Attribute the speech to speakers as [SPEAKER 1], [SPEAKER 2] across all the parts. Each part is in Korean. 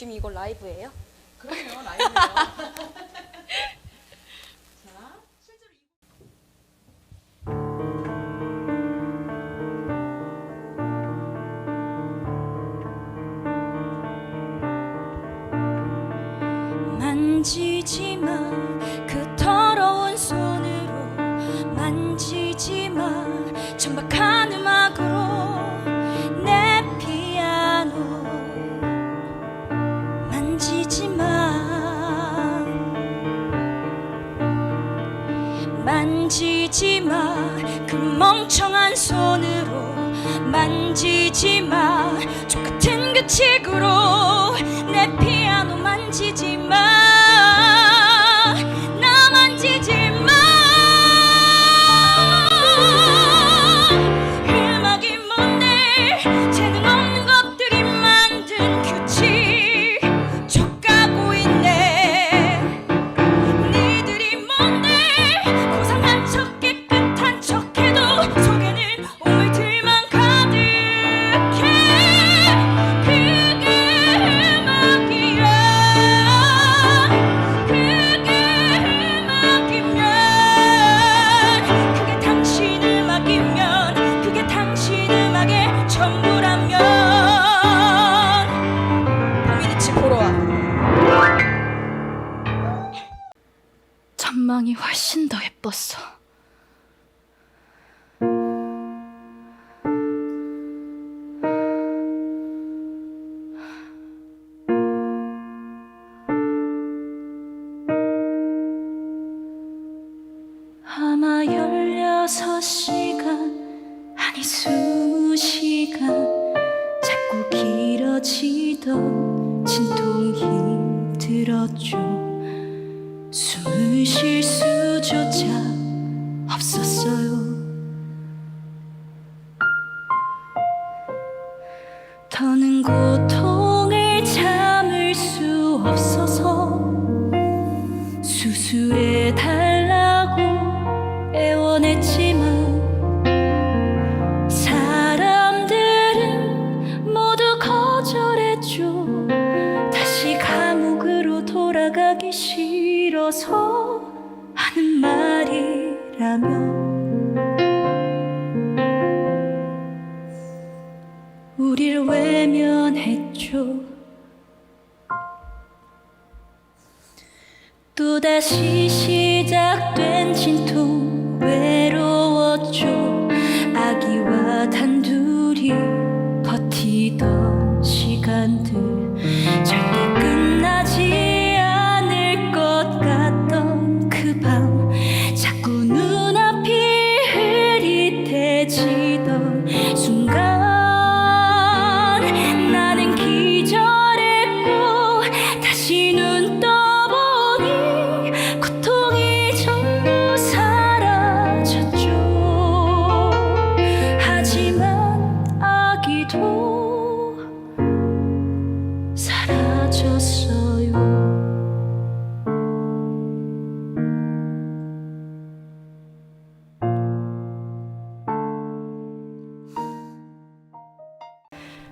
[SPEAKER 1] 지금 이거 라이브예요?
[SPEAKER 2] 그럼요, 라이브요.
[SPEAKER 1] 만지지 마 그 멍청한 손으로 만지지 마. 똑같은 규칙으로 그 내 피아노 만지지 마.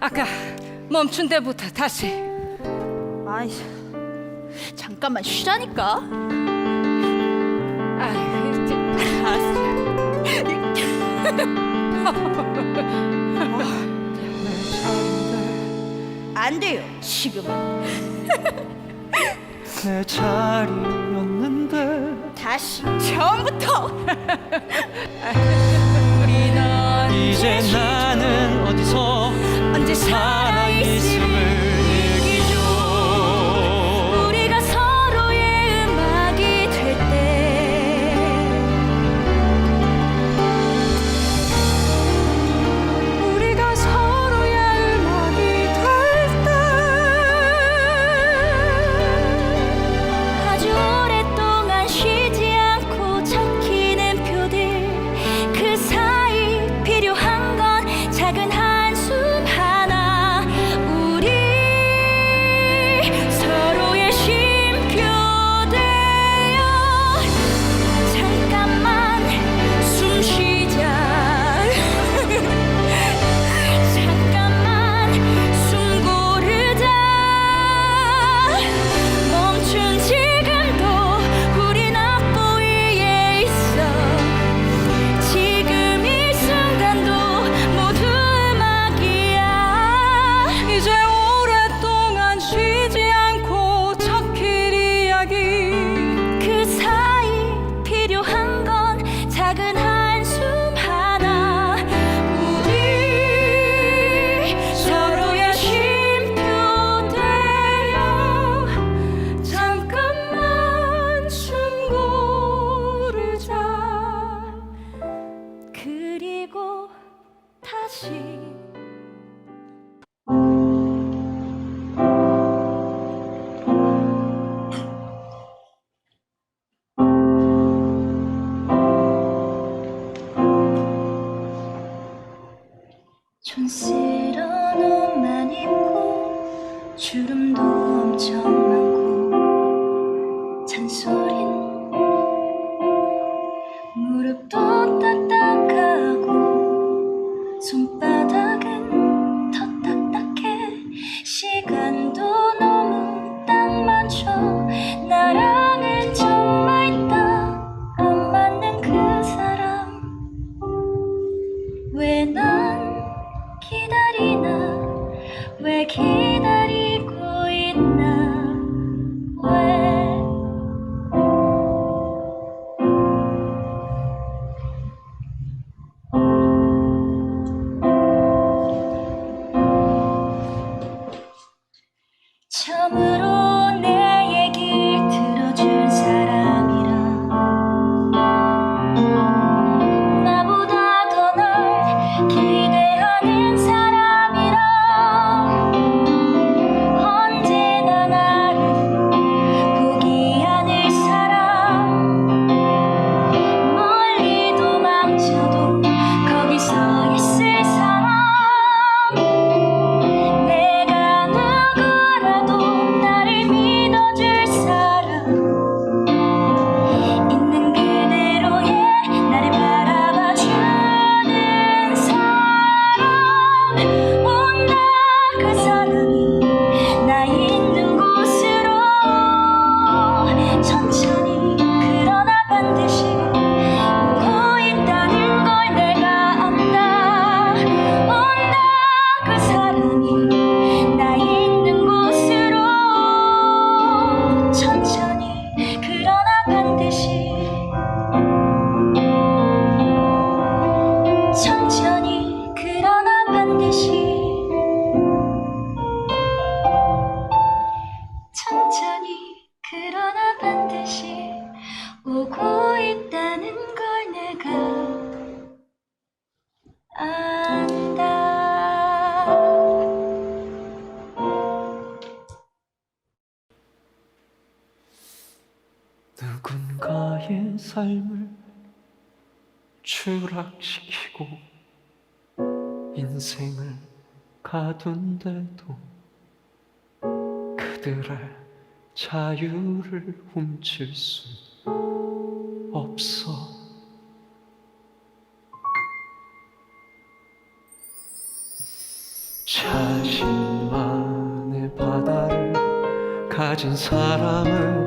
[SPEAKER 3] 아까 멈춘 데부터 다시
[SPEAKER 2] 아이 잠깐만 쉬라니까.
[SPEAKER 3] 아이, 알았어.
[SPEAKER 2] 안 돼요 지금은.
[SPEAKER 4] 내 자리였는데.
[SPEAKER 2] 다시 처음부터.
[SPEAKER 3] 우리
[SPEAKER 4] 이제 나는 어디서
[SPEAKER 3] 언제
[SPEAKER 4] 살아있을
[SPEAKER 1] 그러나 반드시 오고 있다는 걸 내가 안다.
[SPEAKER 4] 누군가의 삶을 추락시키고 인생을 가둔데도 그들을 자유를 훔칠 수 없어. 자신만의 바다를 가진 사람은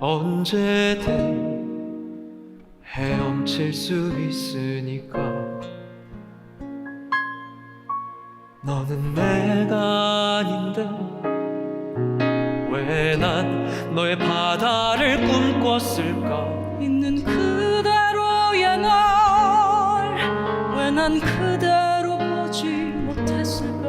[SPEAKER 4] 언제든 헤엄칠 수 있으니까 너는 내가 아닌데 왜 난 너의 바다를 꿈꿨을까?
[SPEAKER 3] 있는 그대로의 널 왜 난 그대로 보지 못했을까?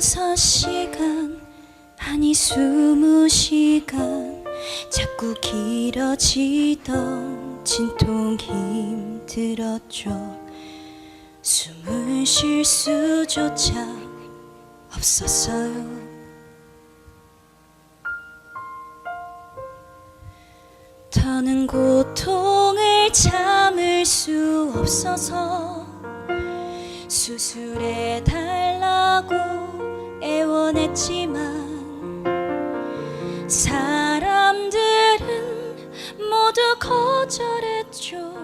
[SPEAKER 1] 열여섯 시간 아니 스무 시간 자꾸 길어지던 진통 힘들었죠. 숨을 쉴 수조차 없었어요. 더는 고통을 참을 수 없어서 달라고 애원 했지만 사람들은 모두 거절했죠.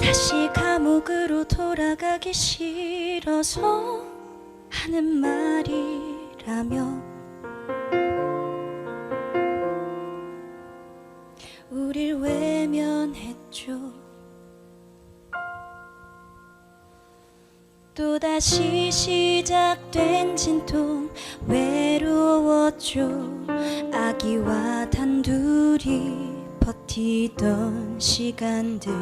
[SPEAKER 1] 다시 감옥으로 돌아가기 싫어서 하는 말이라며 또다시 시작된 진통 외로웠죠. 아기와 단둘이 버티던 시간들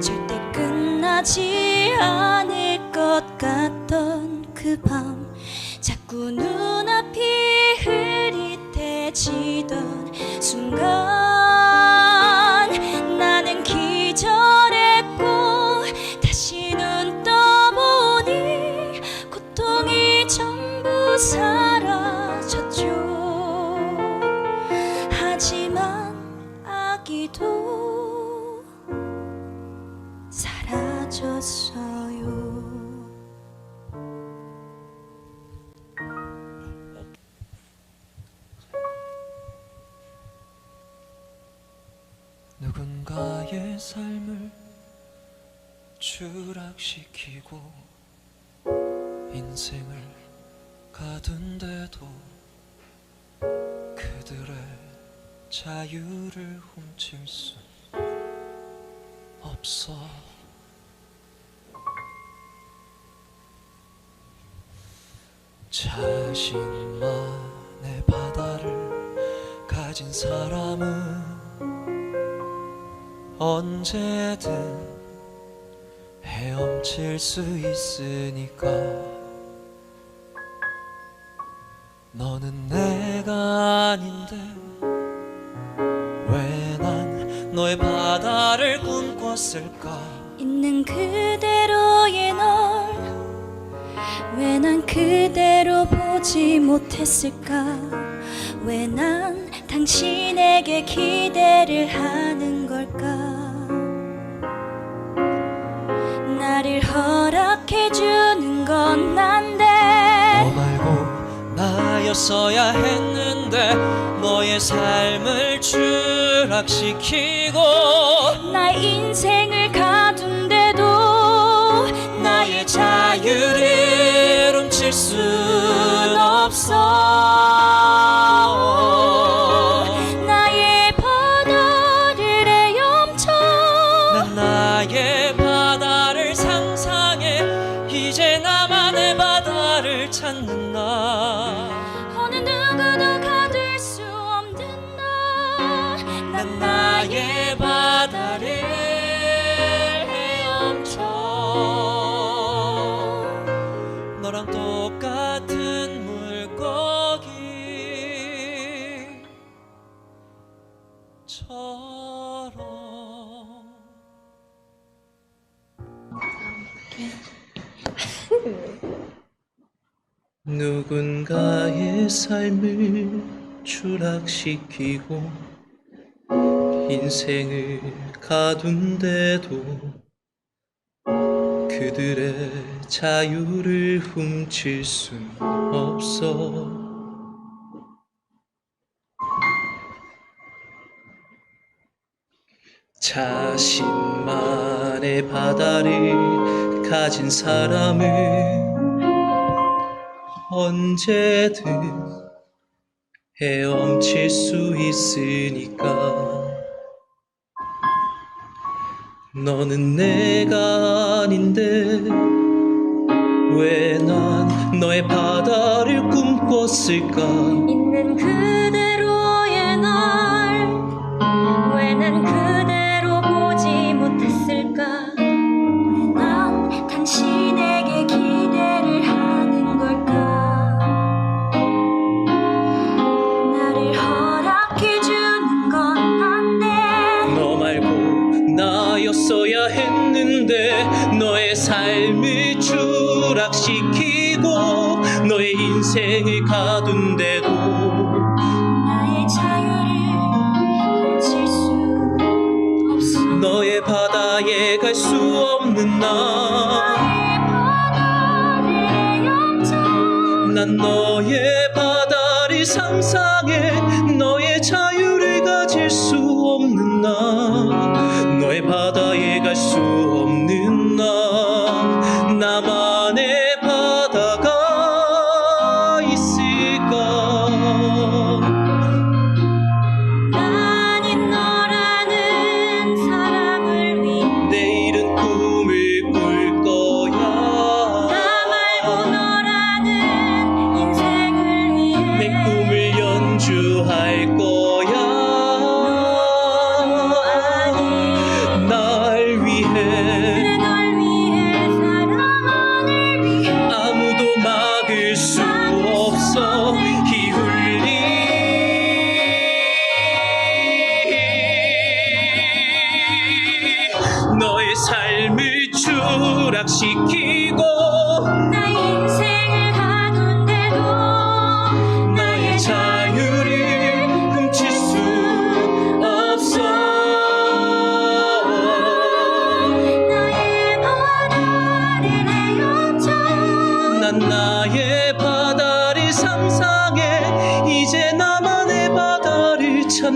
[SPEAKER 1] 절대 끝나지 않을 것 같던 그 밤. 자꾸 눈앞이 흐릿해지던 순간
[SPEAKER 3] 삶을 추락시키고 인생을 가둔데도 그들의 자유를 훔칠 수 없어. 자신만의 바다를 가진 사람은 언제든 헤엄칠 수 있으니까. 너는 내가 아닌데 왜 난 너의 바다를 꿈꿨을까?
[SPEAKER 1] 있는 그대로의 널 왜 난 그대로 보지 못했을까? 왜난 당신에게 기대를 하는 걸까? 나를 허락해 주는 건 난데.
[SPEAKER 3] 너 말고 나였어야 했는데 너의 삶을 추락시키고
[SPEAKER 1] 나의 인생을 가둔데도
[SPEAKER 3] 나의 자유를 훔칠 순 없어 누군가의 삶을 추락시키고 인생을 가둔데도 그들의 자유를 훔칠 순 없어. 자신만의 바다를 가진 사람은 언제든 헤엄칠 수 있으니까. 너는 내가 아닌데 왜 난 너의 바다를 꿈꿨을까?
[SPEAKER 1] 있는 그대로의 날 왜 난 그대
[SPEAKER 4] 시키고 너의 인생을 가둔데도
[SPEAKER 1] 나의 자유를 고칠 수 없어.
[SPEAKER 4] 너의 바다에 갈 수 없는 나난 너의 바다를 상상해 너의 자유를 가질 수 없는 나. 너의 바다에 갈 수 없는 나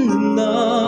[SPEAKER 4] na